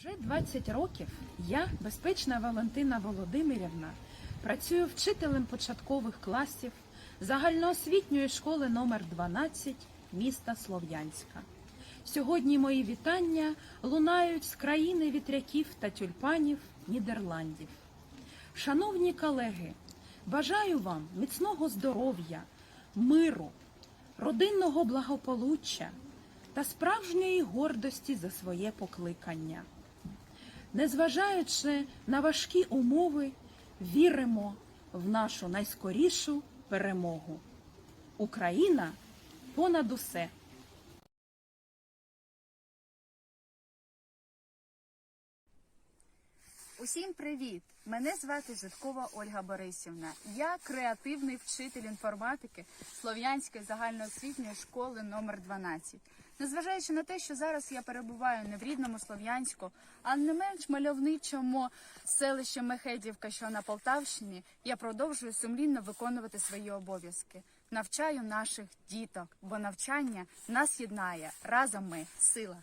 Вже 20 років я, безпечна Валентина Володимирівна, працюю вчителем початкових класів загальноосвітньої школи номер 12 міста Слов'янська. Сьогодні мої вітання лунають з країни вітряків та тюльпанів Нідерландів. Шановні колеги, бажаю вам міцного здоров'я, миру, родинного благополуччя та справжньої гордості за своє покликання. Незважаючи на важкі умови, віримо в нашу найскорішу перемогу. Україна понад усе. Усім привіт! Мене звати Житкова Ольга Борисівна. Я креативний вчитель інформатики Слов'янської загальноосвітньої школи номер 12. Незважаючи на те, що зараз я перебуваю не в рідному Слов'янську, а не менш мальовничому селищі Мехедівка, що на Полтавщині, я продовжую сумлінно виконувати свої обов'язки. Навчаю наших діток, бо навчання нас єднає. Разом ми сила.